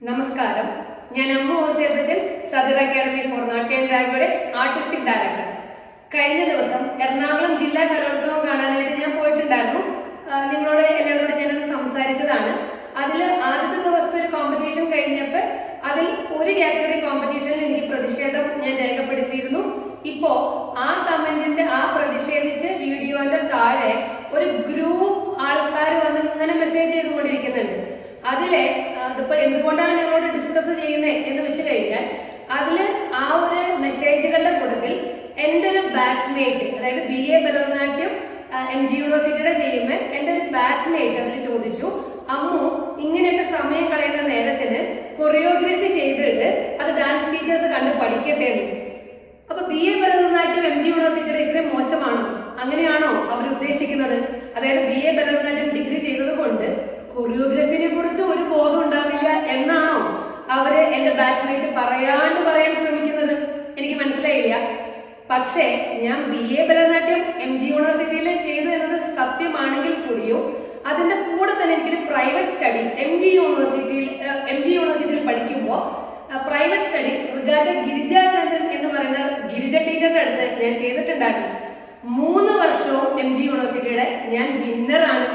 നമസ്കാരം. ഞാൻ അമ്മ ഓസിയപ്പച്ചൻ സദർ അക്കാദമി ഫോർ നാട്യൻരാഗയുടെ ആർട്ടിസ്റ്റിക് ഡയറക്ടർ. കഴിഞ്ഞ ദിവസം എറണാകുളം ജില്ലാ കലോത്സവം കാണാനായിട്ട് ഞാൻ പോയിട്ടുണ്ടായിരുന്നു. നിങ്ങളോട് എല്ലാവരോടും ഞാനത് സംസാരിച്ചതാണ്. അതിൽ ആദ്യത്തെ ദിവസത്തെ ഒരു കോമ്പറ്റീഷൻ കഴിഞ്ഞപ്പോൾ അതിൽ ഒരു കാറ്റഗറി കോമ്പറ്റീഷനിൽ എനിക്ക് പ്രതിഷേധം ഞാൻ രേഖപ്പെടുത്തിയിരുന്നു. ഇപ്പോ ആ കമന്റിന്റെ ആ പ്രതിഷേധിച്ച് വീഡിയോന്റെ താഴെ ഒരു ഗ്രൂപ്പ് ആൾക്കാർ വന്ന് ഇങ്ങനെ മെസ്സേജ് ചെയ്തുകൊണ്ടിരിക്കുന്നുണ്ട്. അതിലെ ഇതിപ്പോ എന്തുകൊണ്ടാണ് നിങ്ങളോട് ഡിസ്കസ് ചെയ്യുന്നത് എന്ന് വെച്ച് കഴിഞ്ഞാൽ അതിൽ ആ ഒരു മെസ്സേജുകളുടെ കൂട്ടത്തിൽ എന്റെ ഒരു ബാച്ച്മേറ്റ് അതായത് B A Bharatanatyam M G യൂണിവേഴ്സിറ്റിയുടെ ചെയ്യുമ്പോൾ എന്റെ ഒരു ബാച്ച്മേറ്റ് അതിൽ ചോദിച്ചു അമ്മു ഇങ്ങനെയൊക്കെ സമയം കളയുന്ന നേരത്തിന് കൊറിയോഗ്രഫി ചെയ്തിട്ട് അത് ഡാൻസ് ടീച്ചേഴ്സ് കണ്ട് പഠിക്കട്ടെ എന്ന്. അപ്പൊ B A Bharatanatyam M G യൂണിവേഴ്സിറ്റിയുടെ ഇത്രയും മോശമാണോ? അങ്ങനെയാണോ അവർ ഉദ്ദേശിക്കുന്നത് അതായത് ബി എ ഭരതനാട്യം ഡിഗ്രി ചെയ്തത് കൊണ്ട് കൊറിയോഗ്രഫിനെ കുറിച്ച് ഒരു ബോധം ഉണ്ടാവില്ല എന്നാണോ അവർ എന്റെ ബാച്ച്മേറ്റ് പറയാണ്ട് പറയാൻ ശ്രമിക്കുന്നത്? എനിക്ക് മനസ്സിലായില്ല. പക്ഷേ ഞാൻ B A Bharatanatyam M G യൂണിവേഴ്സിറ്റിയിൽ ചെയ്തു എന്നത് സത്യമാണെങ്കിൽ കൂടിയോ അതിന്റെ കൂടെ തന്നെ എനിക്കൊരു പ്രൈവറ്റ് സ്റ്റഡി എം ജി യൂണിവേഴ്സിറ്റിയിൽ എം ജി യൂണിവേഴ്സിറ്റിയിൽ പഠിക്കുമ്പോൾ പ്രൈവറ്റ് സ്റ്റഡി റിഗാറ്റ ഗിരിജാചന്ദ്രൻ എന്ന് പറയുന്ന ഗിരിജ ടീച്ചറിന്റെ അടുത്ത് ഞാൻ ചെയ്തിട്ടുണ്ടായിരുന്നു. മൂന്ന് വർഷവും എം ജി യൂണിവേഴ്സിറ്റിയുടെ ഞാൻ വിന്നറാണ്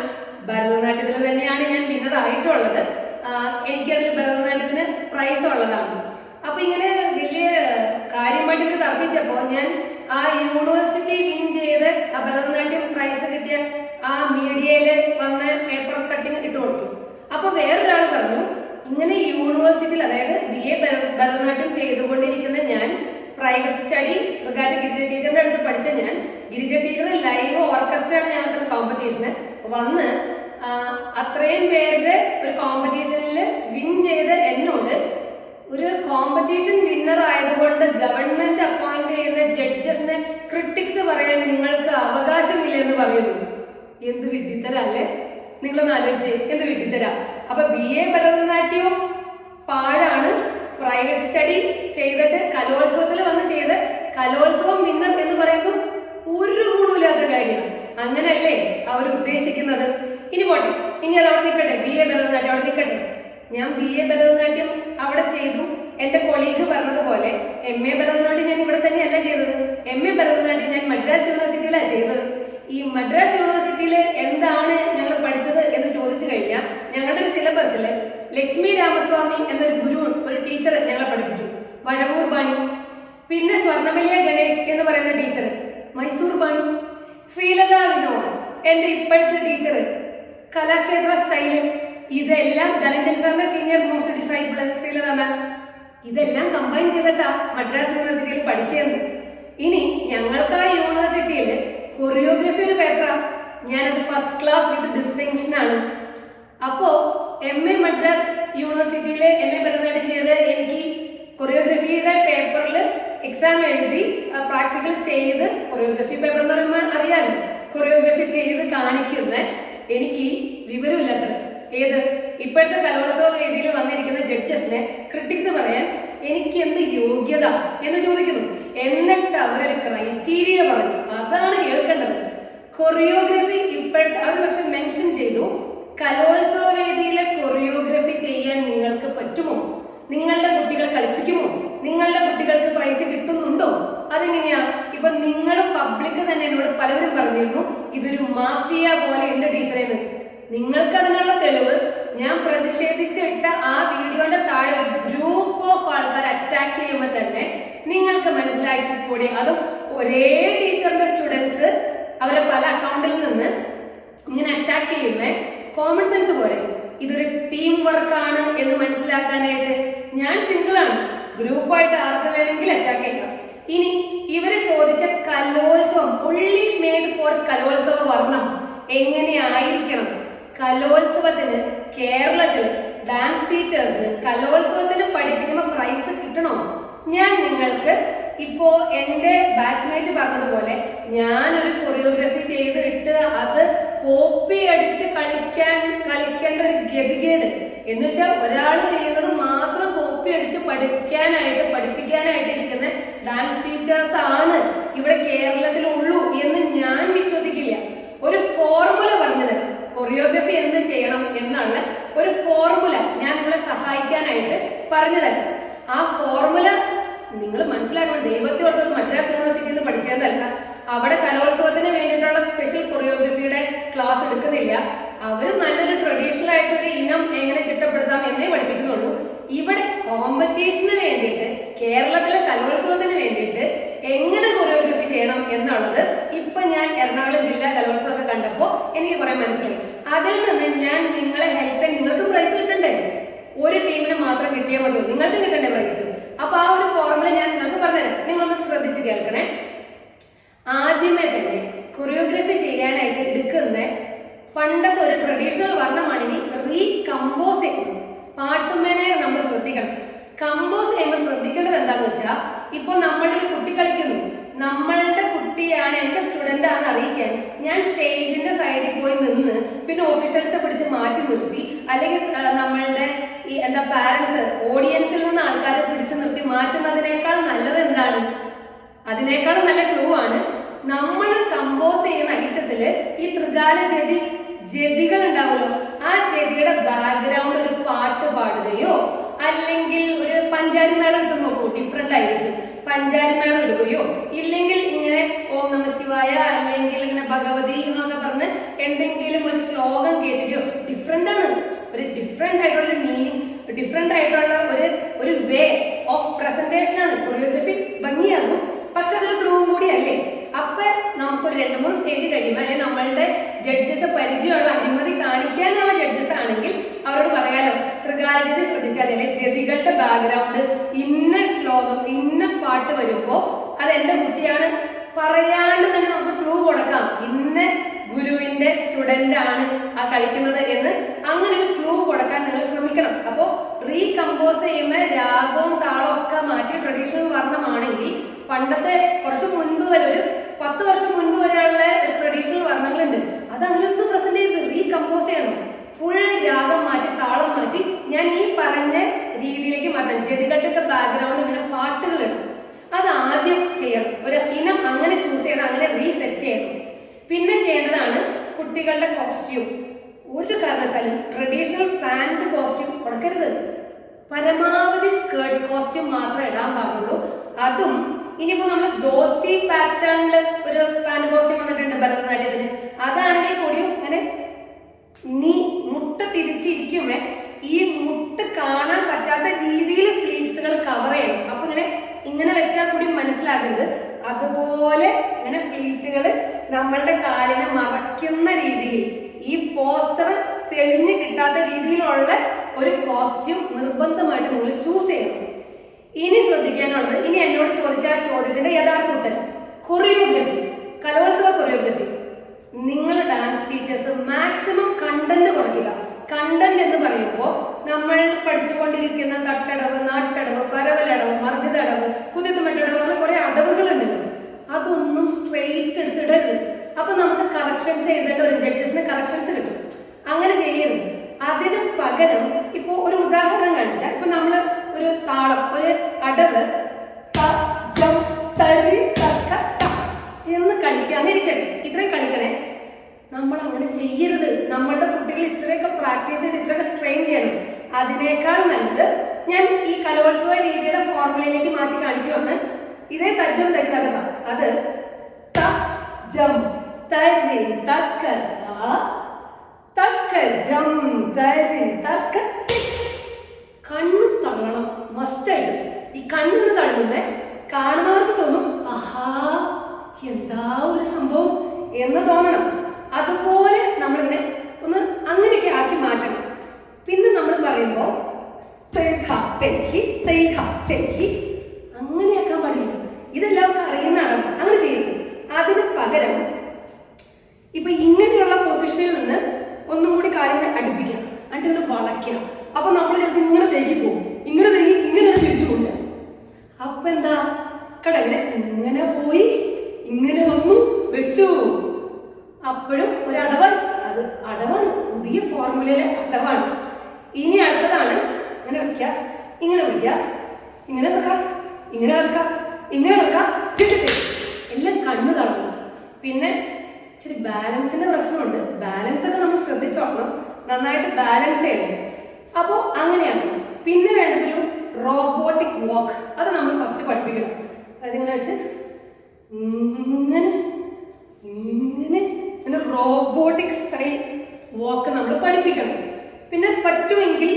ഭരതനാട്യത്തിൽ തന്നെയാണ് ഞാൻ വിന്നർ ആയിട്ടുള്ളത് എനിക്കതിൽ ഭരതനാട്യത്തിന് പ്രൈസ് ഉള്ളതാണ്. അപ്പൊ ഇങ്ങനെ വലിയ കാര്യമായിട്ട് തർക്കിച്ചപ്പോ ഞാൻ ആ യൂണിവേഴ്സിറ്റി വിൻ ചെയ്ത് ആ ഭരതനാട്യം പ്രൈസ് കിട്ടിയ ആ മീഡിയയിൽ വന്ന പേപ്പർ കട്ടിങ് ഇട്ട് കൊടുത്തു. അപ്പൊ വേറൊരാൾ പറഞ്ഞു ഇങ്ങനെ യൂണിവേഴ്സിറ്റിയിൽ അതായത് ബി എ ഭരതനാട്യം ചെയ്തുകൊണ്ടിരിക്കുന്ന ഞാൻ പ്രൈവറ്റ് സ്റ്റഡി റിഗാറ്റ ഗിരിജ ടീച്ചറിന്റെ അടുത്ത് പഠിച്ച ഞാൻ ഗിരിജ ടീച്ചർ ലൈവ് ഓർക്കസ്ട്രയാണ് ഞങ്ങൾക്ക് കോമ്പറ്റീഷന് വന്ന് അത്രയും പേരുടെ ഒരു കോമ്പറ്റീഷനിൽ വിൻ ചെയ്ത എന്നോട് ഒരു കോമ്പറ്റീഷൻ വിന്നർ ആയതുകൊണ്ട് ഗവൺമെന്റ് അപ്പോയിന്റ് ചെയ്യുന്ന ജഡ്ജസിനെ ക്രിട്ടിക്സ് പറയാൻ നിങ്ങൾക്ക് അവകാശമില്ല എന്ന് പറയുന്നു. എന്ത് വിഡ്ഢിത്തരല്ലേ? നിങ്ങളൊന്ന് ആലോചിച്ചേ എന്ത് വിഡ്ഢിത്തര? അപ്പൊ ബി എ ഭരതനാട്യവും പാഴാണ്. പ്രൈവറ്റ് സ്റ്റഡി ചെയ്തിട്ട് കലോത്സവത്തിൽ വന്ന് ചെയ്ത് കലോത്സവം വിന്നർ എന്ന് പറയുന്നത് ഒരു ഗുണമില്ലാത്ത കാര്യമാണ്. അങ്ങനെയല്ലേ? അവർ ഉദ്ദേശിക്കുന്നത്. ഇനി പോട്ടെ. ഇനി അത് അവിടെ നിൽക്കട്ടെ. ബി എ ഭരതനാട്യം അവിടെ നിൽക്കട്ടെ. ഞാൻ ബി എ ഭരതനാട്യം അവിടെ ചെയ്തു. എന്റെ കൊളീഗ് പറഞ്ഞതുപോലെ എം എ ഭരതനാട്യം ഞാൻ ഇവിടെ തന്നെയല്ല ചെയ്തത്. എം എ ഭരതനാട്യം ഞാൻ മദ്രാസ് യൂണിവേഴ്സിറ്റിയിലാണ് ചെയ്തത്. ഈ മദ്രാസ് യൂണിവേഴ്സിറ്റിയിൽ എന്താണ് ഞങ്ങൾ പഠിച്ചത് എന്ന് ചോദിച്ചു കഴിഞ്ഞാൽ ഞങ്ങളുടെ ഒരു സിലബസിൽ ലക്ഷ്മി രാമസ്വാമി എന്നൊരു ഗുരു ഒരു ടീച്ചർ ഞങ്ങളെ പഠിപ്പിച്ചു. വഴവൂർ ബാണി പിന്നെ സ്വർണമല്യ ഗണേഷ് എന്ന് പറയുന്ന ടീച്ചർ മൈസൂർ ബാണി ശ്രീലത വിനോദ് എന്റെ ഇപ്പോഴത്തെ ടീച്ചർ കലാക്ഷേത്ര സ്റ്റൈൽ ഇതെല്ലാം ധനഞ്ജൻ സാറിന്റെ senior most disciple Sreelatha ma'am ഇതെല്ലാം കമ്പൈൻ ചെയ്തിട്ടാ മദ്രാസ് യൂണിവേഴ്സിറ്റിയിൽ പഠിച്ചേർന്നു. ഇനി ഞങ്ങൾക്ക് ആ യൂണിവേഴ്സിറ്റിയിൽ കൊറിയോഗ്രഫി ഒരു പേപ്പറാ ഞാനത് ഫസ്റ്റ് ക്ലാസ് വിത്ത് ഡിസ്റ്റിങ്ഷൻ ആണ്. അപ്പോ എം എ മദ്രാസ് യൂണിവേഴ്സിറ്റിയിൽ എം എ പരിപാടി ചെയ്ത് എനിക്ക് കൊറിയോഗ്രഫിയുടെ പേപ്പറിൽ എക്സാം എഴുതി പ്രാക്ടിക്കൽ ചെയ്ത് കൊറിയോഗ്രഫി പേപ്പർ എന്ന് പറയുമ്പോൾ അറിയാലോ കൊറിയോഗ്രഫി ചെയ്ത് കാണിക്കുന്ന എനിക്ക് വിവരമില്ലാത്തത് ഏത്? ഇപ്പോഴത്തെ കലോത്സവ വേദിയിൽ വന്നിരിക്കുന്ന ജഡ്ജസിനെ ക്രിട്ടിക്സ് പറയാൻ എനിക്ക് എന്ത് യോഗ്യത എന്ന് ചോദിക്കുന്നു. എന്നിട്ട് അവരൊരു ക്രൈറ്റീരിയ പറഞ്ഞു. അതാണ് കേൾക്കേണ്ടത്. കൊറിയോഗ്രഫി ഇപ്പോഴത്തെ അവർ പക്ഷെ മെൻഷൻ ചെയ്തു. കലോത്സവ വേദിയിലെ കൊറിയോഗ്രഫി ചെയ്യാൻ നിങ്ങൾക്ക് പറ്റുമോ? നിങ്ങളുടെ കുട്ടികൾ കളിപ്പിക്കുമോ? നിങ്ങളുടെ കുട്ടികൾക്ക് പ്രൈസ് കിട്ടുന്നുണ്ടോ? അതെങ്ങനെയാ? ഇപ്പൊ നിങ്ങൾ പബ്ലിക് തന്നെ എന്നോട് പലരും പറഞ്ഞിരുന്നു ഇതൊരു മാഫിയ പോലെ ഉണ്ട് ടീച്ചറേന്ന് നിങ്ങൾക്ക് അതിനുള്ള തെളിവ് ഞാൻ പ്രതിഷേധിച്ചിട്ട ആ വീഡിയോന്റെ താഴെ ഒരു ഗ്രൂപ്പ് ഓഫ് ആൾക്കാർ അറ്റാക്ക് ചെയ്യുമ്പോൾ തന്നെ നിങ്ങൾക്ക് മനസ്സിലാക്കി കൂടി. അതും ഒരേ ടീച്ചറിന്റെ സ്റ്റുഡൻസ് അവരെ പല അക്കൗണ്ടിൽ നിന്ന് ഇങ്ങനെ അറ്റാക്ക് ചെയ്യുമ്പോൾ കോമൺ സെൻസ് പോലെ ഇതൊരു ടീം വർക്ക് ആണ് എന്ന് മനസ്സിലാക്കാനായിട്ട് ഞാൻ സിംഗിൾ ആണ്. ഗ്രൂപ്പായിട്ട് ആർക്ക് വേണമെങ്കിൽ അറ്റാക്ക് ചെയ്യാം. ഇനി ഇവർ ചോദിച്ച കലോത്സവം ഉള്ളി മേഡ് ഫോർ കലോത്സവ വർണം എങ്ങനെയായിരിക്കണം? കലോത്സവത്തിന് കേരളത്തിൽ ഡാൻസ് ടീച്ചേഴ്സിന് കലോത്സവത്തിന് പഠിപ്പിക്കുമ്പോൾ പ്രൈസ് കിട്ടണോ? ഞാൻ നിങ്ങൾക്ക് ഇപ്പോ എന്റെ ബാച്ച്മേറ്റ് പറഞ്ഞതുപോലെ ഞാനൊരു കൊറിയോഗ്രഫി ചെയ്തിട്ട് അത് കോപ്പി അടിച്ച് കളിക്കാൻ കളിക്കേണ്ട ഒരു ഗതികേട്. എന്ന് വെച്ചാൽ ഒരാൾ ചെയ്യുന്നത് മാത്രം കോപ്പി അടിച്ച് പഠിക്കാനായിട്ട് പഠിപ്പിക്കാനായിട്ട് ഇരിക്കുന്ന ഡാൻസ് ടീച്ചേഴ്സ് ആണ് ഇവിടെ കേരളത്തിലുള്ളൂ എന്ന് ഞാൻ വിശ്വസിക്കില്ല. ഒരു ഫോർമുല പറഞ്ഞത് കൊറിയോഗ്രഫി എന്ത് ചെയ്യണം എന്നുള്ള ഒരു ഫോർമുല ഞാൻ നിങ്ങളെ സഹായിക്കാനായിട്ട് പറഞ്ഞു തരാം ആ ഫോർമുല നിങ്ങൾ മനസ്സിലാക്കണം ദൈവത്തെ ഓർത്തത് മദ്രാസ് യൂണിവേഴ്സിറ്റിയിൽ നിന്ന് പഠിച്ചതല്ല. അവിടെ കലോത്സവത്തിന് വേണ്ടിയിട്ടുള്ള സ്പെഷ്യൽ കൊറിയോഗ്രഫിയുടെ ക്ലാസ് എടുക്കുന്നില്ല. അവർ നല്ലൊരു ട്രഡീഷണൽ ആയിട്ടൊരു ഇനം എങ്ങനെ ചിട്ടപ്പെടുത്താം എന്നേ പഠിപ്പിക്കുന്നുള്ളൂ. ഇവിടെ കോമ്പറ്റീഷന് വേണ്ടിയിട്ട് കേരളത്തിലെ കലോത്സവത്തിന് വേണ്ടിയിട്ട് എങ്ങനെ കൊറിയോഗ്രഫി ചെയ്യണം എന്നുള്ളത് ഇപ്പൊ ഞാൻ എറണാകുളം ജില്ലാ കലോത്സവമൊക്കെ കണ്ടപ്പോ എനിക്ക് കുറെ മനസ്സിലായി. അതിൽ നിന്ന് ഞാൻ നിങ്ങളെ ഹെൽപ്പ് ചെയ്യാൻ നിങ്ങൾക്ക് പ്രൈസ് കിട്ടണ്ടേ? ഒരു ടീമിന് മാത്രം കിട്ടിയാൽ മതിയോ? നിങ്ങൾക്ക് കിട്ടണ്ടേ പ്രൈസ് അപ്പൊ ആ ഒരു ഫോർമുല ഞാൻ നിങ്ങൾക്ക് പറഞ്ഞുതരാം. നിങ്ങളൊന്ന് ശ്രദ്ധിച്ച് കേൾക്കണേ. ആദ്യമേ തന്നെ കൊറിയോഗ്രഫി ചെയ്യാനായിട്ട് എടുക്കുന്ന പണ്ടത്തെ ഒരു ട്രഡീഷണൽ വർണമാണെങ്കിൽ റീകമ്പോസ് പാട്ടുമേനെ നമ്മൾ ശ്രദ്ധിക്കണം. കമ്പോസ് ചെയ്യുമ്പോൾ ശ്രദ്ധിക്കേണ്ടത് എന്താണെന്ന് വെച്ചാൽ ഇപ്പോൾ നമ്മളുടെ ഒരു കുട്ടി കളിക്കുന്നു. നമ്മളുടെ കുട്ടിയാണ് എന്റെ സ്റ്റുഡന്റ് ആണെന്ന് അറിയിക്കാൻ ഞാൻ സ്റ്റേജിന്റെ സൈഡിൽ പോയി നിന്ന് പിന്നെ ഓഫീഷ്യൽസെ പിടിച്ച് മാറ്റി നിർത്തി. അല്ലെങ്കിൽ നമ്മളുടെ ഈ എന്താ പാരൻസ് ഓഡിയൻസിൽ നിന്ന് ആൾക്കാരെ പിടിച്ചു നിർത്തി മാറ്റുന്നതിനേക്കാൾ നല്ലത് എന്താണ്? അതിനേക്കാളും നല്ല ക്ലൂ ആണ് നമ്മൾ കമ്പോസ് ചെയ്യുന്ന ഐറ്റത്തിൽ ഈ ത്രികാല ജതി ജതികൾ ഉണ്ടാവുമല്ലോ. ആ ചെടിയുടെ ബാക്ക്ഗ്രൗണ്ട് ഒരു പാട്ട് പാടുകയോ അല്ലെങ്കിൽ ഒരു പഞ്ചാരി മേളം ഇട്ട് നോക്കൂ ഡിഫറെന്റ് ആയിരിക്കും. പഞ്ചാരി മേളം ഇടുകയോ ഇല്ലെങ്കിൽ ഇങ്ങനെ ഓം നമ ശിവായ അല്ലെങ്കിൽ ഇങ്ങനെ ഭഗവതി എന്നൊക്കെ പറഞ്ഞ് എന്തെങ്കിലും ഒരു ശ്ലോകം കേൾക്കുകയോ ഡിഫറെന്റ് ആണ്. ഒരു ഡിഫറെന്റ് ആയിട്ടുള്ള മീനിങ് ഡിഫറെന്റ് ആയിട്ടുള്ള ഒരു ഒരു വേ ഓഫ് പ്രസന്റേഷൻ ആണ്. കൊറിയോഗ്രഫി ഭംഗിയാകും. പക്ഷെ അതൊരു ക്ലൂവും കൂടിയല്ലേ അപ്പൊ നമുക്കൊരു രണ്ട് മൂന്ന് സ്റ്റേജ് കഴിയുമ്പോൾ അല്ലെങ്കിൽ നമ്മളുടെ ജഡ്ജസ് പരിചയമുള്ള അഴിമതി കാണിക്കാനുള്ള ജഡ്ജസ് ആണെങ്കിൽ അവരോട് പറയാലോ തൃകാലജതി ശ്രദ്ധിച്ചാൽ അല്ലെ ജതികളുടെ ബാക്ക്ഗ്രൗണ്ട് ഇന്ന ശ്ലോകം ഇന്ന പാട്ട് വരുമ്പോ അത് എന്റെ കുട്ടിയാണ് പറയാണ്ട് തന്നെ നമുക്ക് ക്ലൂ കൊടുക്കാം. ഇന്ന ഗുരുവിന്റെ സ്റ്റുഡന്റ് ആണ് ആ കളിക്കുന്നത് എന്ന് അങ്ങനെ ഒരു ക്ലൂ കൊടുക്കാൻ നിങ്ങൾ ശ്രമിക്കണം. അപ്പോ റീകമ്പോസ് ചെയ്യുമ്പോൾ രാഗവും താളവും ഒക്കെ മാറ്റി ട്രഡീഷണൽ വർണമാണെങ്കിൽ പണ്ടത്തെ കുറച്ച് മുൻപ് വരെ ഒരു പത്ത് വർഷം മുൻപ് വരെയുള്ള ഒരു ട്രഡീഷണൽ വർണങ്ങളുണ്ട്. അത് അങ്ങനെയൊന്നും പ്രസന്റ് ചെയ്ത് റീകമ്പോസ് ചെയ്യണം. ഫുൾ രാഗം മാറ്റി താളം മാറ്റി ഞാൻ ഈ പറഞ്ഞ രീതിയിലേക്ക് മാറ്റണം. ജതികളുടെ ബാക്ക്ഗ്രൗണ്ട് ഇങ്ങനെ പാട്ടുകൾ ഇടും. അത് ആദ്യം ചെയ്യണം. ഒരു ഇനം അങ്ങനെ ചൂസ് ചെയ്യണം. അങ്ങനെ റീസെറ്റ് ചെയ്യണം. പിന്നെ ചെയ്യേണ്ടതാണ് കുട്ടികളുടെ കോസ്റ്റ്യൂം ഒരു കാരണവശാലും ട്രഡീഷണൽ പാന്റ് കോസ്റ്റ്യൂം കൊടുക്കരുത്. പരമാവധി സ്കേർട്ട് കോസ്റ്റ്യൂം മാത്രമേ ഇടാൻ പാടുള്ളൂ. അതും ഇനിയിപ്പോ നമ്മൾ ധോത്തി പാറ്റേണിൽ ഒരു പാന്റ് കോസ്റ്റ്യൂം വന്നിട്ടുണ്ട് ഭരതനാട്യത്തിന് അതാണെങ്കിൽ കൂടിയും അങ്ങനെ നീ മുട്ട തിരിച്ചിരിക്കുമേ. ഈ മുട്ട് കാണാൻ പറ്റാത്ത രീതിയിൽ ഫ്ലീറ്റ്സുകൾ കവർ ചെയ്യണം. അപ്പൊ ഇങ്ങനെ ഇങ്ങനെ വെച്ചാൽ കൂടി മനസ്സിലാകരുത് അതുപോലെ ഇങ്ങനെ ഫ്ലീറ്റുകൾ നമ്മളുടെ കാലിനെ മറയ്ക്കുന്ന രീതിയിൽ ഈ പോസ്റ്റർ തെളിഞ്ഞു കിട്ടാത്ത രീതിയിലുള്ള ഒരു കോസ്റ്റ്യൂം നിർബന്ധമായിട്ട് നിങ്ങൾ ചൂസ് ചെയ്യണം. ഇനി ശ്രദ്ധിക്കാനുള്ളത് ഇനി എന്നോട് ചോദിച്ച ആ ചോദ്യത്തിന്റെ യഥാർത്ഥ ഉത്തരം. കൊറിയോഗ്രഫി കലോത്സവ കൊറിയോഗ്രഫി നിങ്ങൾ ഡാൻസ് ടീച്ചേഴ്സ് മാക്സിമം കണ്ടന്റ് കുറയ്ക്കുക. കണ്ടന്റ് എന്ന് പറയുമ്പോൾ നമ്മൾ പഠിച്ചുകൊണ്ടിരിക്കുന്ന തട്ടടവ് നാട്ടടവ് പരവലടവ് മർജിതടവ് കുതിത്തുമറ്റടവ് അങ്ങനെ കുറെ അടവുകളുണ്ട്. അതൊന്നും സ്ട്രെയിറ്റ് എടുത്തിടരുത്. അപ്പൊ നമുക്ക് കറക്ഷൻസ് എഴുതേണ്ട ഒരു ജഡ്ജസിന് കറക്ഷൻസ് കിട്ടും. അങ്ങനെ ചെയ്യരുത്. അതിന് പകരം ഇപ്പോൾ ഒരു ഉദാഹരണം കാണിച്ചാൽ ഇപ്പൊ നമ്മൾ ഒരു താളം ത. എന്ന് കളിക്കാന്നിരിക്കട്ടെ ഇത്രയും കളിക്കണേ. നമ്മൾ അങ്ങനെ ചെയ്യരുത്. നമ്മളുടെ കുട്ടികൾ ഇത്രയൊക്കെ പ്രാക്ടീസ് ചെയ്ത് ഇത്രയൊക്കെ സ്ട്രെയിൻ ചെയ്യണം. അതിനേക്കാൾ നല്ലത് ഞാൻ ഈ കലോത്സവ രീതിയുടെ ഫോർമുലയിലേക്ക് മാറ്റി കാണിക്കുവാണ്. ഇതേ തജ്ജം തരി തകത അത് ത, ജം, തരി, തക്ക, ത, തക്ക, ജം, തരി, തക്ക. കണ്ണു തള്ളണം. മസ്റ്റായിട്ട്. ഈ കണ്ണുകൾ തള്ളുമ്പോ കാണുന്നവർക്ക് തോന്നും ആഹാ എന്താ ഒരു സംഭവം? എന്ന് തോന്നണം. അതുപോലെ നമ്മളിങ്ങനെ ഒന്ന് അങ്ങനെയൊക്കെ ആക്കി മാറ്റണം. പിന്നെ നമ്മൾ പറയുമ്പോ. അങ്ങനെയാക്കാൻ പാടില്ല. ഇതെല്ലാവർക്കും അറിയുന്നതാണ് അങ്ങനെ ചെയ്യരുത്. അതിന് പകരം ഇപ്പൊ ഇങ്ങനെയുള്ള പൊസിഷനിൽ നിന്ന് ഒന്നും കൂടി കാര്യങ്ങൾ അടുപ്പിക്കാം എന്നിട്ട് വളയ്ക്കാം അപ്പൊ നമ്മൾ ചിലപ്പോൾ ഇങ്ങനെ തേക്കി പോകും. ഇങ്ങനെ തേക്കി ഇങ്ങനെ തിരിച്ചു പോകില്ല അപ്പൊ എന്താ കടങ്ങനെ ഇങ്ങനെ പോയി ഇങ്ങനെ വന്നു വെച്ചു. അപ്പോഴും ഒരു അടവ് അത് അടവാണ്. പുതിയ ഫോർമുലയിലെ അടവാണ്. ഇനി അടുത്തതാണ്. ഇങ്ങനെ വെക്ക ഇങ്ങനെ വിളിക്ക ഇങ്ങനെ വെക്ക ഇങ്ങനെ വെക്ക ഇങ്ങനെ വെക്ക. എല്ലാം കണ്ണു തളർന്നു. പിന്നെ ഇച്ചിരി ബാലൻസിന്റെ പ്രശ്നമുണ്ട്. ബാലൻസ് ഒക്കെ നമ്മൾ ശ്രദ്ധിച്ചോക്കണം. നന്നായിട്ട് ബാലൻസ് ചെയ്യണം. അപ്പോൾ അങ്ങനെയാണ്. പിന്നെ വേണ്ടതൊരു വാക്ക് അത് നമ്മൾ ഫസ്റ്റ് പഠിപ്പിക്കണം. അതിങ്ങനെ വെച്ച് ഇങ്ങനെ ഇങ്ങനെ ഇങ്ങനെ റോബോട്ടിക് സ്റ്റൈൽ വാക്ക് നമ്മൾ പഠിപ്പിക്കണം. പിന്നെ പറ്റുമെങ്കിൽ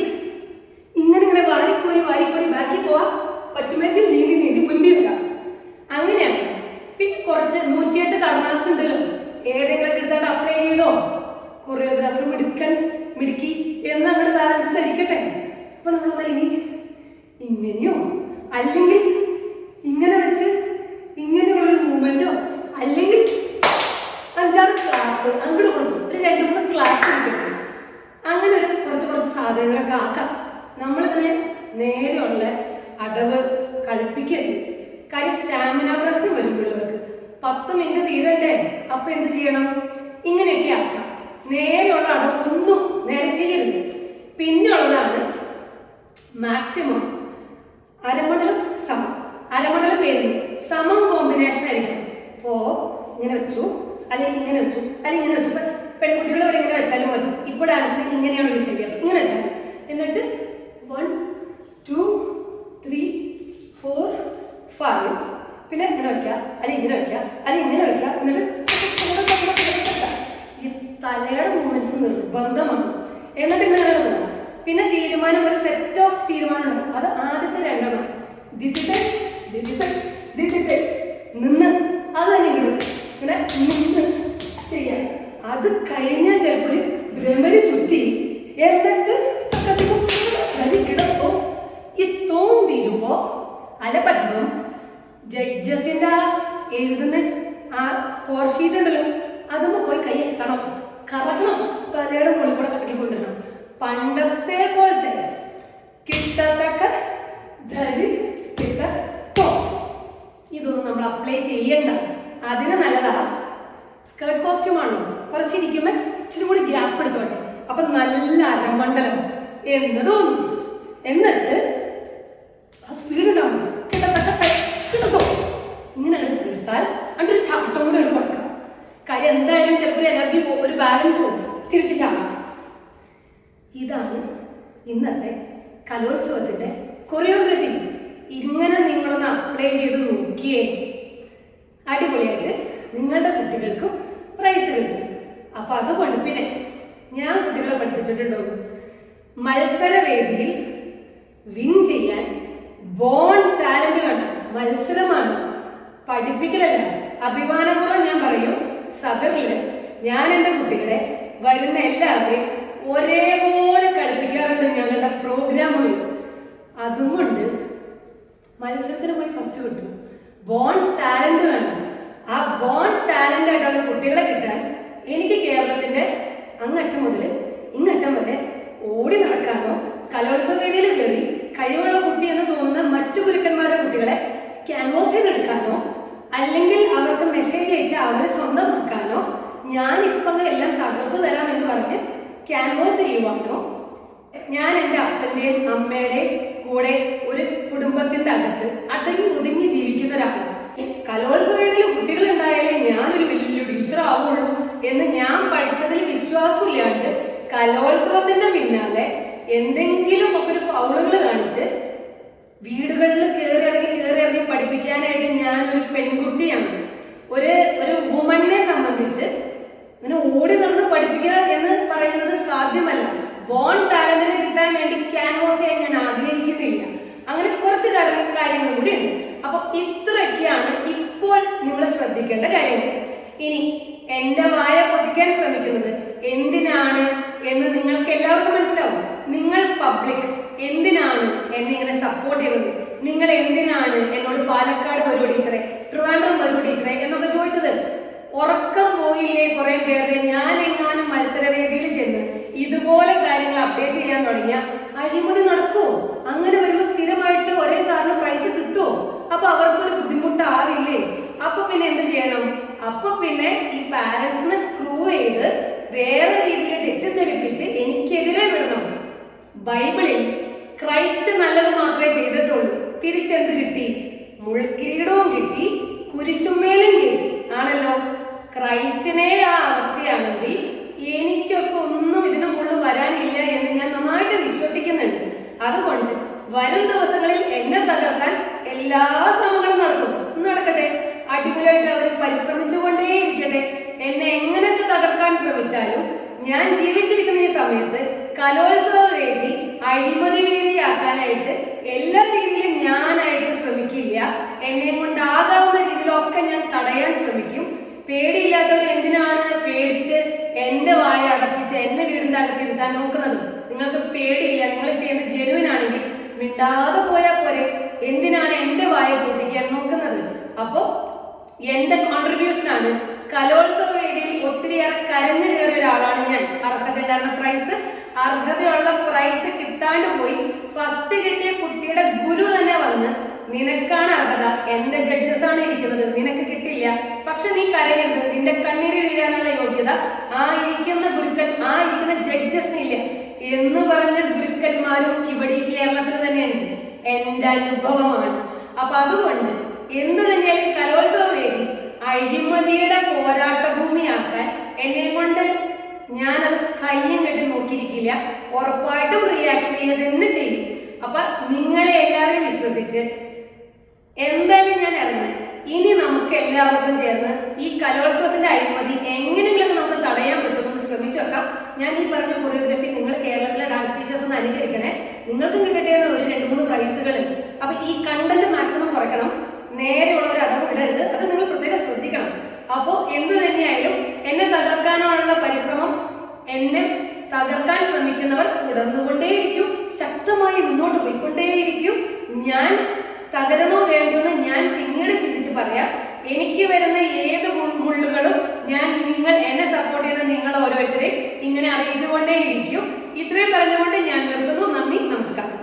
ഇങ്ങനെ ഇങ്ങനെ വാരിക്കോരി വാരിക്കോരി ബാക്കി പോവാം. പറ്റുമെങ്കിൽ നീന്തി നീന്തി മുൻപിൽ വരാം. അങ്ങനെയാണ്. പിന്നെ കുറച്ച് നൂറ്റിയെട്ട് കർണാസ് ഉണ്ടല്ലോ. ഏതെങ്കിലും എടുത്താണ്ട് അപ്ലൈ ചെയ്തോ? കൊറിയോഗ്രാഫർ മിടുക്കൻ മിടുക്കി എന്ന് അങ്ങോട്ട് ബാലൻസ് ധരിക്കട്ടെ അപ്പൊ നമ്മൾ ഇനി ഇങ്ങനെയോ? അല്ലെങ്കിൽ ഇങ്ങനെ വെച്ച് ഇങ്ങനെയുള്ളൊരു മൂവ്മെന്റോ അല്ലെങ്കിൽ അഞ്ചാറ് ക്ലാസ് അങ്ങോട്ട് കൊടുത്തു. ഒരു രണ്ട് മൂന്ന് ക്ലാസ് അങ്ങനെ ഒരു കുറച്ച് കുറച്ച് സാധനങ്ങളൊക്കെ ആക്കാം. നമ്മളിങ്ങനെ നേരെയുള്ള അടവ് കളിപ്പിക്കരുത്. കാര്യം സ്റ്റാമിന പ്രശ്നം വരും പിള്ളേർക്ക്. പത്ത് മിനിറ്റ് തീരണ്ടേ? അപ്പൊ എന്ത് ചെയ്യണം? ഇങ്ങനെയൊക്കെ ആക്കാം. നേരെയുള്ള അടവ് ഒന്നും നേരെ ചെയ്യരുത്. പിന്നുള്ളതാണ് മാക്സിമം അരമണ്ഡലം സമം. അരമണ്ഡലം പേരുന്നു. സമം കോമ്പിനേഷൻ ആയിരിക്കും ഓ ഇങ്ങനെ വെച്ചു. അല്ലെങ്കിൽ ഇങ്ങനെ വെച്ചു. അല്ലെങ്കിൽ ഇങ്ങനെ വെച്ചു. പെൺകുട്ടികൾ വരെ ഇങ്ങനെ വെച്ചാലും മതി. ഇപ്പോൾ ഡാൻസിന് ഇങ്ങനെയാണ് ഒരു ഇങ്ങനെ വെച്ചാൽ എന്നിട്ട് one two three four five പിന്നെ ഇങ്ങനെ വെക്കുക. അല്ലെങ്കിൽ ഇങ്ങനെ വെക്കുക. അല്ലെങ്കിൽ ഇങ്ങനെ വെക്കുക. എന്നിട്ട് ഈ തലയുടെ മൂവ്മെന്റ്സ് നിർബന്ധമാണ്. എന്നിട്ട് ഇങ്ങനെ പിന്നെ തീരുമാനം ഒരു സെറ്റ് ഓഫ് തീരുമാനമാണ് അത് ആദ്യത്തെ രണ്ടെണ്ണം. നിന്ന്. അത് തന്നെ നിന്ന് ചെയ്യാം. അത് കഴിഞ്ഞാൽ ചിലപ്പോൾ ഭ്രമരി ചുറ്റി എന്നിട്ട് കിടപ്പോ ഈ അല്ല പറ്റും ജഡ്ജസിന്റെ ആ എഴുതുന്ന ആ സ്കോർ ഷീറ്റ് ഉണ്ടല്ലോ അതൊന്ന് പോയി കൈ എത്തണം. കറങ്ങണം. തലയുടെ മുകളിൽ കൂടെ കട്ടിക്കൊണ്ടിരണം പണ്ടത്തെ പോലത്തെ കിട്ടത്തക്ക ധരി കിട്ടോ ഇതൊന്നും നമ്മൾ അപ്ലൈ ചെയ്യണ്ട. അതിന് നല്ലതാ. സ്കേർട്ട് കോസ്റ്റ്യൂം ആണോ? കുറച്ചിരിക്കുമ്പോൾ ഇച്ചിരി കൂടി ഗ്യാപ്പ് എടുത്തോട്ടെ. അപ്പൊ നല്ല അരമണ്ഡലം. എന്ന് തോന്നും. എന്നിട്ട് ആ സ്പീഡ് ഇങ്ങനെ എടുത്ത് തീർത്താൽ അതിന്റെ ഒരു ചാട്ടം കൂടെ എടുത്ത് കൊടുക്കാം. കാര്യം എന്തായാലും ചിലപ്പോൾ എനർജി പോകും ഒരു ബാലൻസ് പോകും തിരിച്ച് ചാടാം ഇതാണ് ഇന്നത്തെ കലോത്സവത്തിന്റെ കൊറിയോഗ്രഫി ഇങ്ങനെ നിങ്ങളൊന്ന് അപ്ലൈ ചെയ്ത് നോക്കിയേ. അടിപൊളിയായിട്ട് നിങ്ങളുടെ കുട്ടികൾക്കും പ്രൈസ് കിട്ടും. അപ്പൊ അതുകൊണ്ട് പിന്നെ ഞാൻ കുട്ടികളെ പഠിപ്പിച്ചിട്ടുണ്ടോ? മത്സരവേദിയിൽ വിൻ ചെയ്യാൻ ബോൺ ടാലന്റ് വേണം മത്സരമാണ്. പഠിപ്പിക്കലല്ല അഭിമാനപൂർവം ഞാൻ പറയും സദറിൽ ഞാൻ എന്റെ കുട്ടികളെ വരുന്ന എല്ലാവരെയും ഒരേപോലെ കളിപ്പിക്കാറുണ്ട് ഞങ്ങളുടെ പ്രോഗ്രാമുകൾ അതുകൊണ്ട് മത്സരത്തിന് പോയി ഫസ്റ്റ് കിട്ടും. ബോൺ ടാലന്റ് വേണം. ആ ബോൺ ടാലന്റ് ആയിട്ടുള്ള കുട്ടികളെ കിട്ടാൻ എനിക്ക് കേരളത്തിന്റെ അങ്ങറ്റം മുതൽ ഇങ്ങറ്റം വരെ ഓടി നടക്കാനോ കലോത്സവ വേദിയിൽ കയറി കഴിവുള്ള കുട്ടി എന്ന് തോന്നുന്ന മറ്റു ഗുരുക്കന്മാരുടെ കുട്ടികളെ ക്യാൻവാസിൽ എടുക്കാനോ അല്ലെങ്കിൽ അവർക്ക് മെസ്സേജ് അയച്ച് അവരെ സ്വന്തമാക്കാനോ ഞാൻ ഇപ്പം എല്ലാം തകർന്നു തരാം എന്ന് പറഞ്ഞ് ക്യാൻവാസ് ചെയ്യുവാനോ ഞാൻ എന്റെ അപ്പന്റെയും അമ്മയുടെയും കൂടെ ഒരു കുടുംബത്തിന്റെ അകത്ത് അടങ്ങി ഒതുങ്ങി ജീവിക്കുന്ന ഒരാളാണ് കലോത്സവത്തിൽ കുട്ടികളുണ്ടായാലേ ഞാനൊരു വലിയ ടീച്ചർ ആവുള്ളൂ എന്ന് ഞാൻ പഠിച്ചതിൽ വിശ്വാസമില്ലാണ്ട് കലോത്സവത്തിന്റെ പിന്നാലെ എന്തെങ്കിലും ഒക്കെ ഒരു ഫൗളുകൾ കാണിച്ച് വീടുകളിൽ കയറി ഇറങ്ങി കയറി ഇറങ്ങി പഠിപ്പിക്കാനായിട്ട് ഞാൻ ഒരു പെൺകുട്ടിയാണ്. ഒരു ഒരു വുമണിനെ സംബന്ധിച്ച് ഇങ്ങനെ ഓടി നടന്ന് പഠിപ്പിക്കുക എന്ന് പറയുന്നത് സാധ്യമല്ല. ബോൺ ടാലന്റിനെ കിട്ടാൻ വേണ്ടി ക്യാൻവാസ് ചെയ്യാൻ ഞാൻ ആഗ്രഹിക്കുന്നില്ല. അങ്ങനെ കുറച്ച് കാര്യ- കാര്യങ്ങൾ കൂടി ഉണ്ട്. അപ്പൊ ഇത്രയൊക്കെയാണ് ഇപ്പോൾ നിങ്ങൾ ശ്രദ്ധിക്കേണ്ട കാര്യങ്ങൾ. ഇനി എന്റെ വായ പൊതിക്കാൻ ശ്രമിക്കുന്നത് എന്തിനാണ് എന്ന് നിങ്ങൾക്ക് എല്ലാവർക്കും മനസ്സിലാവും. നിങ്ങൾ പബ്ലിക് എന്തിനാണ് എന്നെ ഇങ്ങനെ സപ്പോർട്ട് ചെയ്തത് നിങ്ങൾ എന്തിനാണ് എന്നോട് പാലക്കാട് വരൂ ടീച്ചറെ ട്രിവാൻഡ്രം വരൂ ടീച്ചറെ എന്നൊക്കെ ചോദിച്ചത്. ഉറക്കം പോയില്ലേ കുറെ പേരുടെ? ഞാൻ അപ്ഡേറ്റ് ചെയ്യാൻ തുടങ്ങിയ അഴിമതി നടക്കുമോ അങ്ങനെ വരുമ്പോൾ സ്ഥിരമായിട്ട് ഒരേ സാറിന് പ്രൈസ് കിട്ടുമോ അപ്പൊ അവർക്കൊരു ബുദ്ധിമുട്ടാവില്ലേ? അപ്പൊ പിന്നെ എന്ത് ചെയ്യണം അപ്പൊ പിന്നെ ഈ പാരന്റ്സിനെ സ്ക്രൂ ചെയ്ത് വേറെ രീതിയിൽ തെറ്റിദ്ധരിപ്പിച്ച് എനിക്കെതിരെ വിടണം. ബൈബിളിൽ ക്രൈസ്റ്റ് നല്ലത് മാത്രമേ ചെയ്തിട്ടുള്ളൂ. തിരിച്ചെന്ത് കിട്ടി? മുൾക്കിരീടവും കിട്ടി കുരിശുമേലും കിട്ടി. ആണല്ലോ? ക്രൈസ്റ്റിനെ ആ അവസ്ഥയാണെങ്കിൽ എനിക്കൊക്കെ ഒന്നും ഇതിനു മുകളിൽ വരാനില്ല എന്ന് ഞാൻ നന്നായിട്ട് വിശ്വസിക്കുന്നുണ്ട്. അതുകൊണ്ട് വരും ദിവസങ്ങളിൽ എന്നെ തകർക്കാൻ എല്ലാ ശ്രമങ്ങളും നടക്കും. നടക്കട്ടെ? അടിപൊളിയായിട്ട് അവർ പരിശ്രമിച്ചുകൊണ്ടേയിരിക്കട്ടെ എന്നെ എങ്ങനെയൊക്കെ തകർക്കാൻ ശ്രമിച്ചാലും ഞാൻ ജീവിച്ചിരിക്കുന്ന ഈ സമയത്ത് കലോത്സവ വേദി അഴിമതി വേദിയാക്കാനായിട്ട് എല്ലാ രീതിയിലും ഞാനായിട്ട് ശ്രമിക്കില്ല. എന്നെ കൊണ്ടാകാവുന്ന രീതിയിലൊക്കെ ഞാൻ തടയാൻ ശ്രമിക്കും. പേടിയില്ലാത്തവർ എന്തിനാണ് പേടിച്ച് എന്റെ വായ അടപ്പിച്ച് എന്റെ വീടിന്റെ അകത്തിരുത്താൻ നോക്കുന്നത്? നിങ്ങൾക്ക് പേടിയില്ല നിങ്ങൾ ചെയ്യുന്നത് ജെനുവിൻ ആണെങ്കിൽ മിണ്ടാതെ പോയാൽ പോരെ. എന്തിനാണ് എന്റെ വായ പൊട്ടിക്കാൻ നോക്കുന്നത്? അപ്പോ എന്റെ കോൺട്രിബ്യൂഷൻ ആണ് കലോത്സവ വേദിയിൽ ഒത്തിരിയേറെ കരഞ്ഞു കയറിയ ഒരാളാണ് ഞാൻ. അർഹത ഉണ്ടായിരുന്ന പ്രൈസ് അർഹതയുള്ള പ്രൈസ് കിട്ടാണ്ട് പോയി. ഫസ്റ്റ് കിട്ടിയ കുട്ടിയുടെ ഗുരു തന്നെ വന്ന് നിനക്കാണ് അർഹത. എന്റെ ജഡ്ജസ് ആണ് ഇരിക്കുന്നത്. നിനക്ക് കിട്ടില്ല. പക്ഷെ നീ കരയരുത്. നിന്റെ കണ്ണീര് വീഴാനുള്ള യോഗ്യത ആ ഇരിക്കുന്ന ഗുരുക്കൻ ആ ഇരിക്കുന്ന ജഡ്ജസിനില്ല എന്ന് പറഞ്ഞ ഗുരുക്കന്മാരും ഇവിടെ ഈ കേരളത്തിൽ തന്നെയുണ്ട്. എന്റെ അനുഭവമാണ്. അപ്പൊ അതുകൊണ്ട് എന്ത് തന്നെയാലും കലോത്സവ വേദി അഴിമതിയുടെ പോരാട്ട ഭൂമിയാക്കാൻ എന്നെ കൊണ്ട് ഞാനത് കയ്യും കെട്ടി നോക്കിയിരിക്കില്ല. ഉറപ്പായിട്ടും റിയാക്ട് ചെയ്യുക തന്നെ ചെയ്യും. അപ്പൊ നിങ്ങളെ എല്ലാവരും വിശ്വസിച്ച് എന്തായാലും ഞാൻ ഇറങ്ങി ഇനി നമുക്ക് എല്ലാവർക്കും ചേർന്ന് ഈ കലോത്സവത്തിന്റെ അഴിമതി എങ്ങനെയെങ്കിലും നമുക്ക് തടയാൻ പറ്റുമെന്ന് ശ്രമിച്ചു നോക്കാം. ഞാൻ ഈ പറഞ്ഞ കൊറിയോഗ്രഫി നിങ്ങൾ കേരളത്തിലെ ഡാൻസ് ടീച്ചേഴ്സ് ഒന്ന് അനുകരിക്കണേ. നിങ്ങൾക്ക് കിട്ടട്ടെ എന്ന് ഒരു രണ്ട് മൂന്ന് പ്രൈസുകൾ അപ്പൊ ഈ കണ്ടന്റ് മാക്സിമം കുറയ്ക്കണം. നേരെയുള്ള ഒരു അടവ് ഇടരുത്. അത് നിങ്ങൾ പ്രത്യേകം ശ്രദ്ധിക്കണം. അപ്പോൾ എന്ത് തന്നെയായാലും എന്നെ തകർക്കാനുള്ള പരിശ്രമം എന്നെ തകർക്കാൻ ശ്രമിക്കുന്നവർ തുടർന്നുകൊണ്ടേയിരിക്കും. ശക്തമായി മുന്നോട്ട് പോയിക്കൊണ്ടേയിരിക്കും. ഞാൻ തകരണോ വേണ്ടോ എന്ന് ഞാൻ പിന്നീട് ചിന്തിച്ച് പറയാം. എനിക്ക് വരുന്ന ഏത് മുള്ളുകളും ഞാൻ നിങ്ങൾ എന്നെ സപ്പോർട്ട് ചെയ്യുന്ന നിങ്ങൾ ഓരോരുത്തരെയും ഇങ്ങനെ അറിയിച്ചുകൊണ്ടേയിരിക്കും. ഇത്രയും പറഞ്ഞുകൊണ്ട് ഞാൻ നിർത്തുന്നു. നന്ദി. നമസ്കാരം.